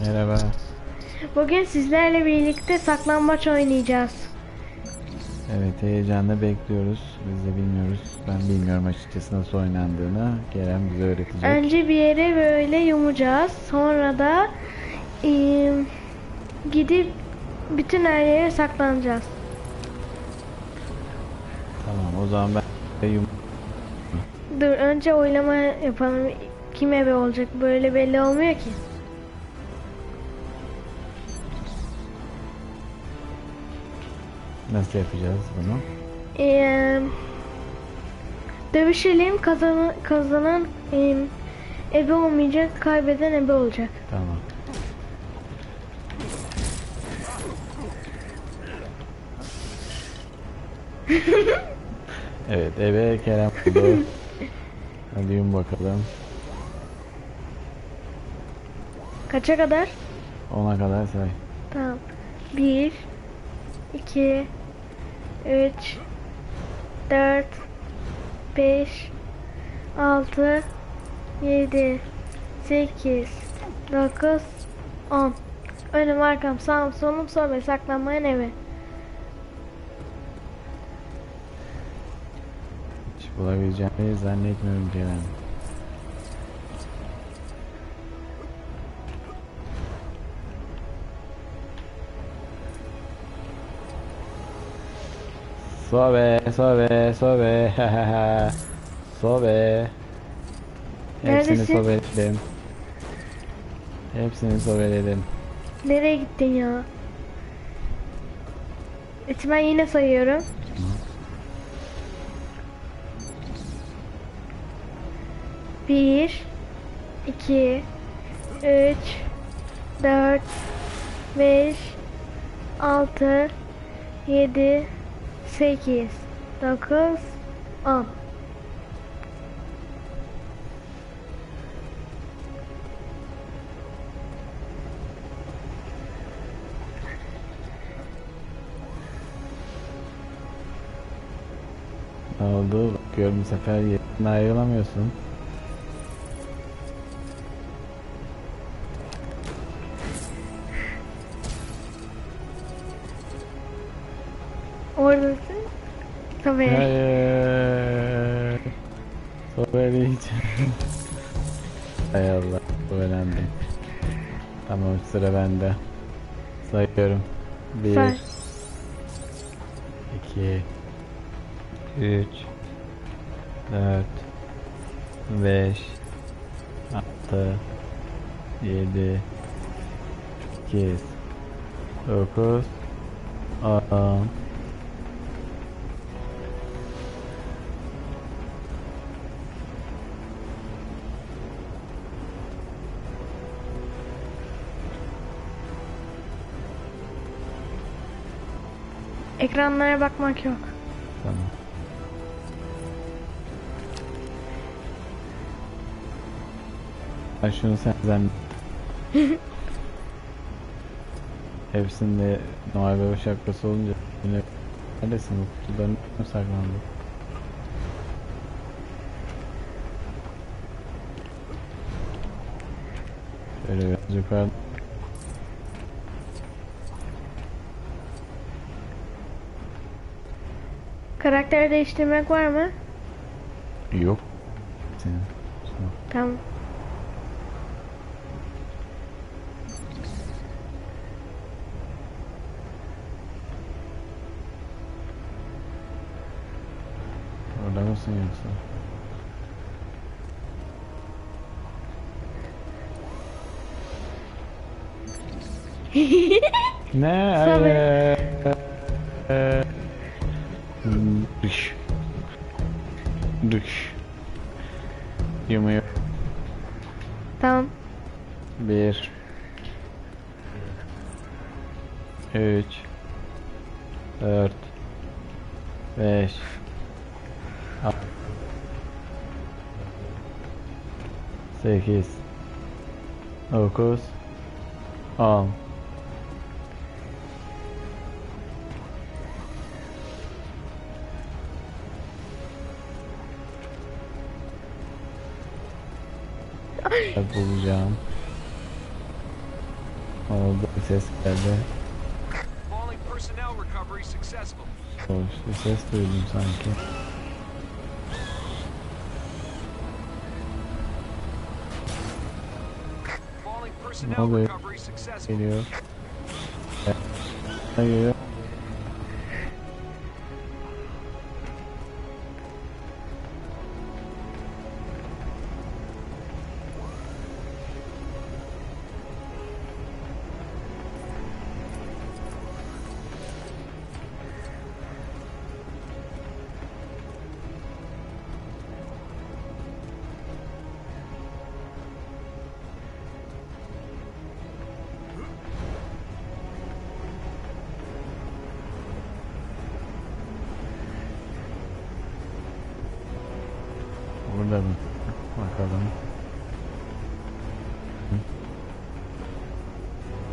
Merhaba. Bugün sizlerle birlikte saklambaç oynayacağız. Evet heyecanla bekliyoruz. Biz de bilmiyoruz. Ben bilmiyorum açıkçası nasıl oynandığını. Kerem bize öğretecek. Önce bir yere böyle yumacağız. Sonra da eee, gidip bütün her yere saklanacağız. Tamam o zaman ben yum Dur önce oylama yapalım. Kim ebe olacak? Böyle belli olmuyor ki. Nasıl yapacağız bunu? Eee, dövüşelim. Kazanan, kazanan eee, ebe olmayacak. Kaybeden ebe olacak. Tamam. evet eve Kerem oldu. Hadi yum bakalım. Kaça kadar? Ona kadar say. Tamam. 1 2 3 4 5 6 7 8 9 10 Önüm arkam sağım solum sobe saklanmayan eve. Bulabileceğimi zannetmiyorum Kerem. Sobe, sobe, sobe, sobe. Hepsini Neredesin? sobeledim. Hepsini sobeledim. Nereye gittin ya? Ben yine sayıyorum. Bir, iki, üç, dört, beş, altı, yedi, sekiz, dokuz, on. Ne oldu? Bakıyorum bu sefer ayrılamıyorsun. Oradasın. Tabii. Hayır. Sobeleyeceğim. Hay Allah. Sobelendim. Tamam sıra bende. Sayıyorum. Bir, Say. iki, üç, dört, beş, altı, yedi, sekiz, dokuz, on. Ekranlara bakmak yok. Tamam. Ben şunu sen zannet. Hepsinde Noel Baba şapkası olunca yine neredesin bu kutuların mı saklandı? Şöyle biraz yukarı Karakter değiştirmek var mı? yok. Senin. Tamam. Tamam. Orada mısın yoksa? Ne? Dış. Yumuyor. Tamam. Bir. Üç. Dört. Beş. Altı. Sekiz. Dokuz. On. Bulacağım. Oldu ses geldi. Falling personnel recovery successful. Hoş bir ses duydum sanki. Falling Ne personnel oluyor? recovery successful. Geliyor. Geliyor. Bakalım. Hı.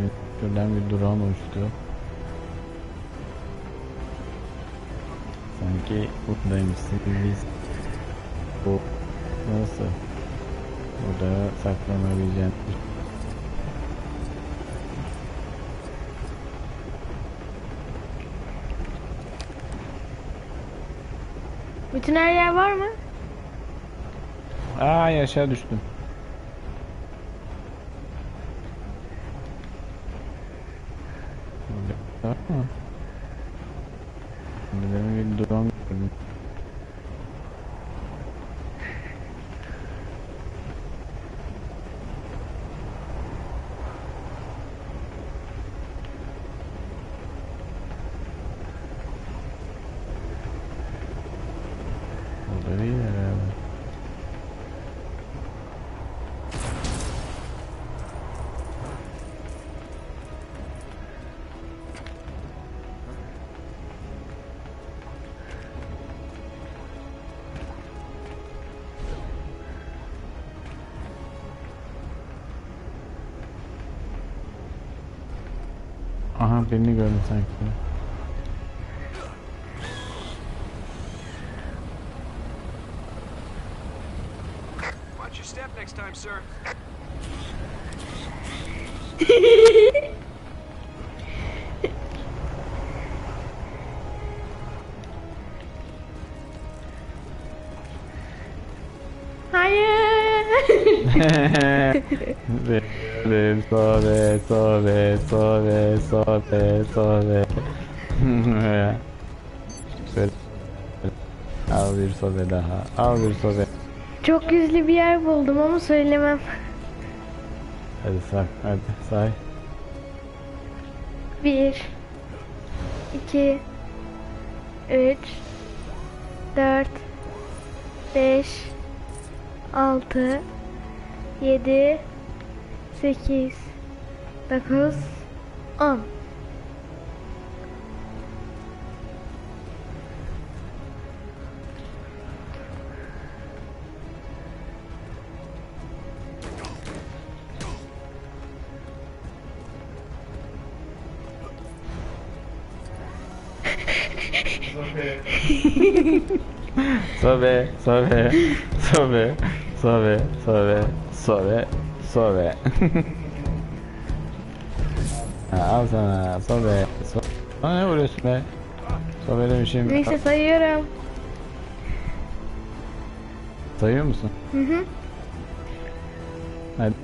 Evet, şuradan bir drone uçtu. Sanki buradaymışsın biz. Bu nasıl? Burada saklanabileceğim. Bütün her yer var mı? Aa yaşa düştüm. Burada Aha birini gördüm sanki. Watch your step next time, sir. Hayır. Benim sobe sobe sobe sobe sobe Böyle Al bir sobe daha al bir sobe Çok gizli bir yer buldum ama söylemem. Hadi say hadi say. Bir, iki, üç, dört, beş, altı, yedi, sekiz, dokuz, on. Sobe sobe sobe sobe sobe sobe sobe Ha, Al sana sobe so Bana ne vuruyorsun be Sobe demişim Neyse sayıyorum. Sayıyor musun? Hı hı. Hadi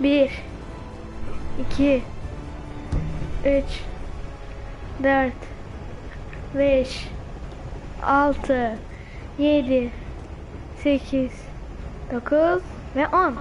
Bir, iki, üç, dört, beş, altı, yedi, sekiz, dokuz ve on.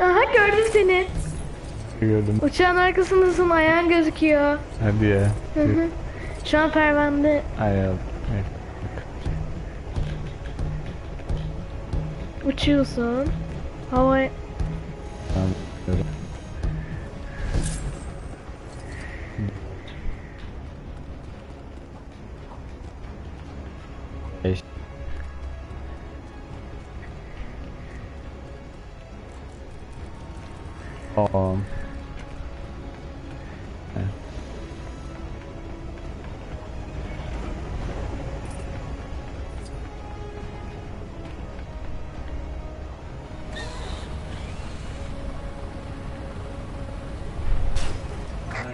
Aha gördüm seni. gördüm Uçağın arkasındasın ayağın gözüküyor. Hadi ya Hı hı. Şu an pervende Ay al uçuyorsun. Hava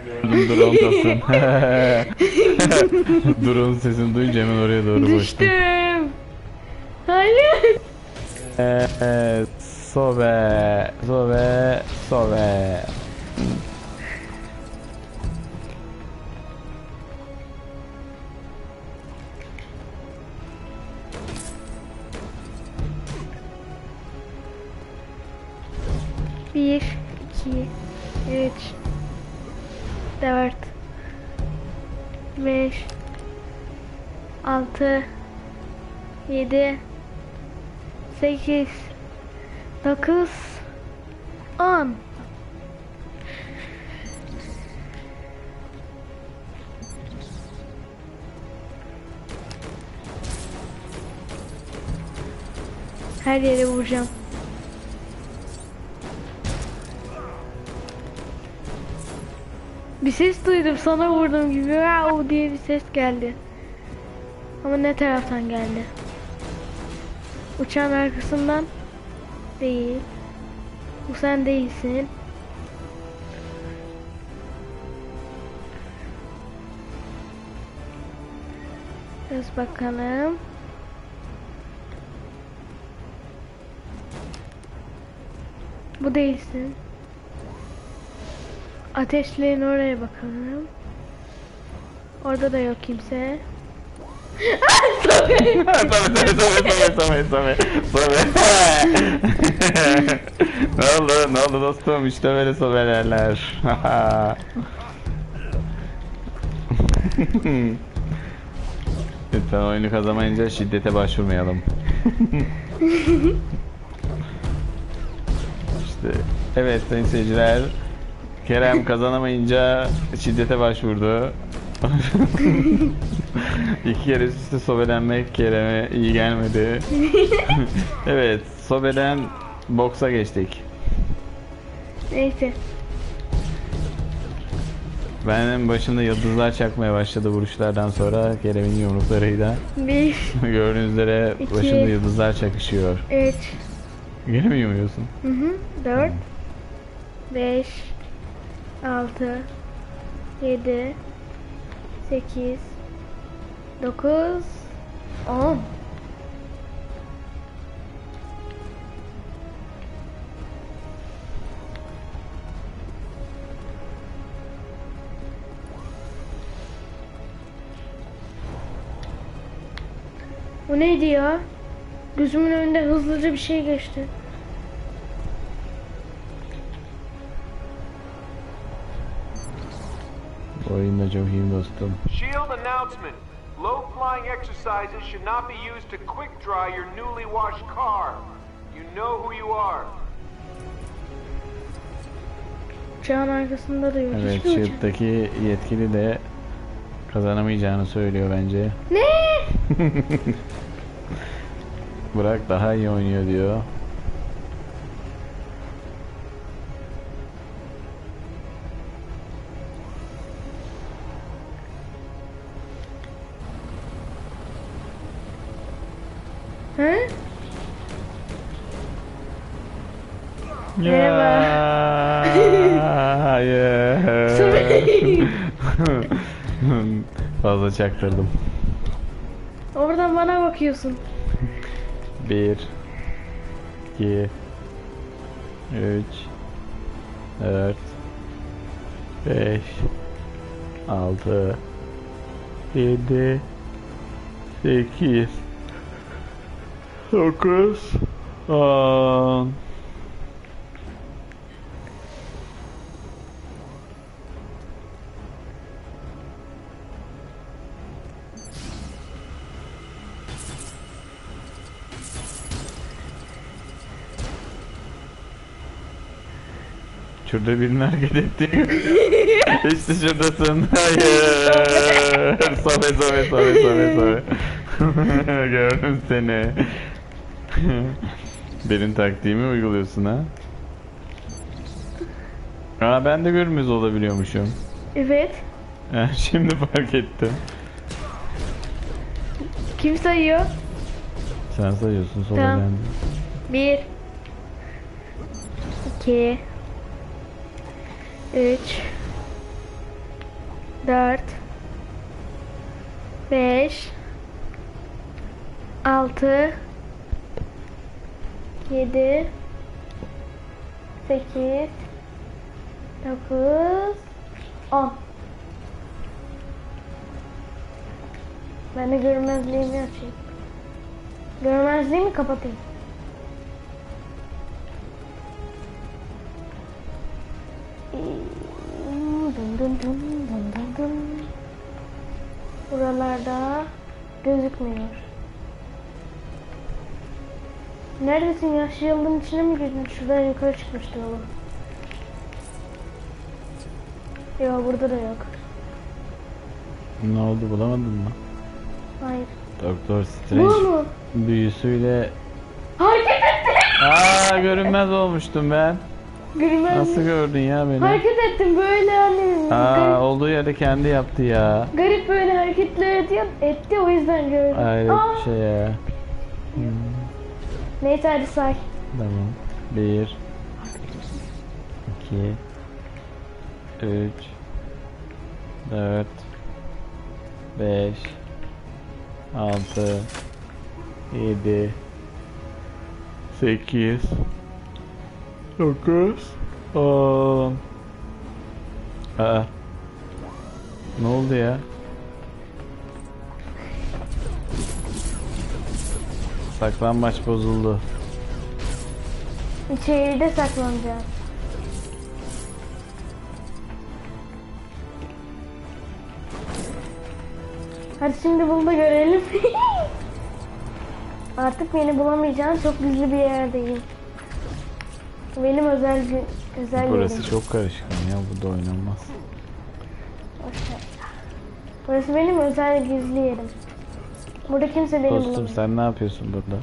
Gördüm drone sesini duyunca hemen oraya doğru koştum. Düştüm. Hayır. Evet, sobe, sobe, sobe. 5 6 7 8 9 10 Her yere vuracağım. Bir ses duydum sana vurdum gibi wow diye bir ses geldi. Ama ne taraftan geldi? Uçağın arkasından değil. Bu sen değilsin. Biraz bakalım. Bu değilsin. Ateşleyin oraya bakalım. Orada da yok kimse. Sobe, sobe, sobe, sobe, sobe. ne oldu, ne oldu dostum? İşte böyle sobelerler. Lütfen oyunu kazanamayınca şiddete başvurmayalım. işte evet sayın seyirciler Kerem kazanamayınca şiddete başvurdu. İki kere üst üste sobelenmek Kerem'e iyi gelmedi. evet sobeden boksa geçtik. Neyse. Benim başımda yıldızlar çakmaya başladı vuruşlardan sonra Kerem'in yumruklarıyla. Bir, Gördüğünüz üzere İki. başımda yıldızlar çakışıyor. üç, Gene mi yumuyorsun? hı hı, dört, beş, altı, yedi, sekiz, dokuz, on. Bu neydi ya? Gözümün önünde hızlıca bir şey geçti. Bu oyunda çok iyiyim dostum. Shield announcement. Low flying exercises should not be used to quick dry your newly washed car. You know who you are. Uçağın arkasında da yok. Evet Shield'daki yetkili de kazanamayacağını söylüyor bence. Ne? Burak daha iyi oynuyor diyor. He? Ya, Hayır. Fazla çaktırdım. Oradan bana bakıyorsun. Bir, iki, üç, dört, beş, altı, yedi, sekiz, dokuz, on. Şurada birini hareket etti. işte şuradasın. Hayır. Sobe sobe sobe sobe sobe. Gördüm seni. Benim taktiğimi uyguluyorsun ha. Aa ben de görünmez olabiliyormuşum. Evet. Ha, Şimdi fark ettim. Kim sayıyor? Sen sayıyorsun sola Tamam. ben. Bir. iki, Üç. Dört. Beş. Altı. Yedi. Sekiz. Dokuz. On. Ben de görmezliğimi açayım. Görmezliğimi kapatayım. Dın dın dın dın dın dın. Buralarda gözükmüyor. Neredesin ya? Yıldın içine mi girdin? Şuradan yukarı çıkmıştı oğlum. Yok burada da yok. Ne oldu bulamadın mı? Hayır. Doktor Bu Strange mu? büyüsüyle Hareket etti. Aa görünmez olmuştum ben. Görmez Nasıl mi? gördün ya beni? Hareket ettim böyle hani. Aa garip, olduğu yerde kendi yaptı ya. garip böyle hareketler ediyor, etti o yüzden gördüm. Hayret Aa, bir şey ya. Hmm, Neyse hadi say. tamam. Bir. iki, Üç. Dört. Beş. Altı. Yedi. Sekiz. Dokuz. On. Aa. Ne oldu ya? Saklanmaç bozuldu. İçeride saklanacağız. Hadi şimdi bunu da görelim. Artık beni bulamayacağın çok gizli bir yerdeyim. Benim özel özel Burası yerim. çok karışık ya burada oynanmaz. Burası benim özel gizli yerim. Burada kimse beni Dostum bulamıyor. sen ne yapıyorsun burada?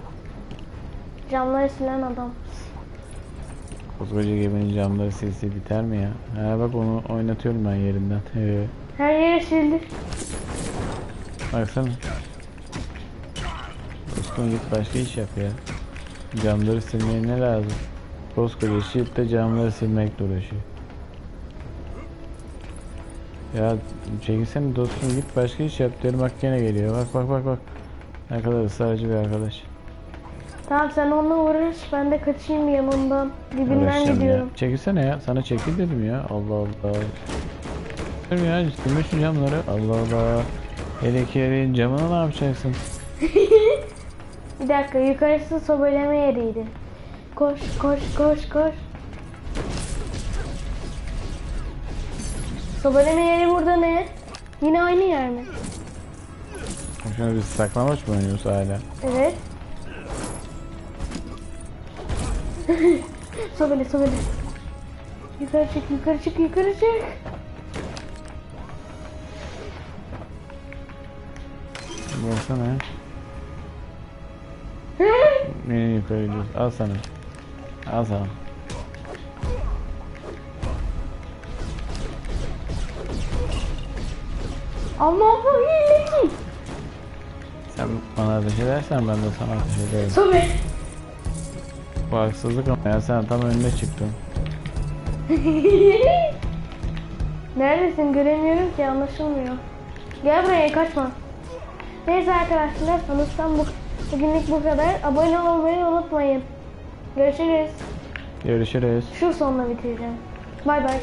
Camları silen adam. Koskoca geminin camları silsi biter mi ya? Ha bak onu oynatıyorum ben yerinden. He, Her yeri sildi. baksana. Dostum git başka iş yap ya. Camları silmeye ne lazım? Koskoca şirk de camları silmekle uğraşıyor. Ya çekilsene dostum git başka iş yap diyorum bak gene geliyor. Bak bak bak bak. Ne kadar ısrarcı bir arkadaş. Tamam sen onunla uğraş. Ben de kaçayım yanından. Dibinden Uğraşacağım ya. gidiyorum. Çekilsene ya. Sana çekil dedim ya. Allah Allah. Dedim ya silme şu camları. Allah Allah. Hele ki yerin camını ne yapacaksın? Bir dakika yukarısı sobeleme yeriydi. Koş koş koş koş. Sobeleme yeri burada ne? Yine aynı yer mi? Şimdi biz saklamaç mı oynuyoruz hala? Evet. sobele sobele. Yukarı çık yukarı çık yukarı çık. Baksana ya. Beni yukarı gidiyoruz. Al sana. Al sana. Ama bu hileci. Sen bana ateş edersen ben de sana ateş ederim. Sobe. Bu haksızlık ama ya sen tam önüne çıktın. Neredesin göremiyorum ki anlaşılmıyor. Gel buraya kaçma. Neyse arkadaşlar sanırsam bu bugünlük bu kadar. Abone olmayı unutmayın. Görüşürüz. Görüşürüz. Şu sonla bitireceğim. Bay bay.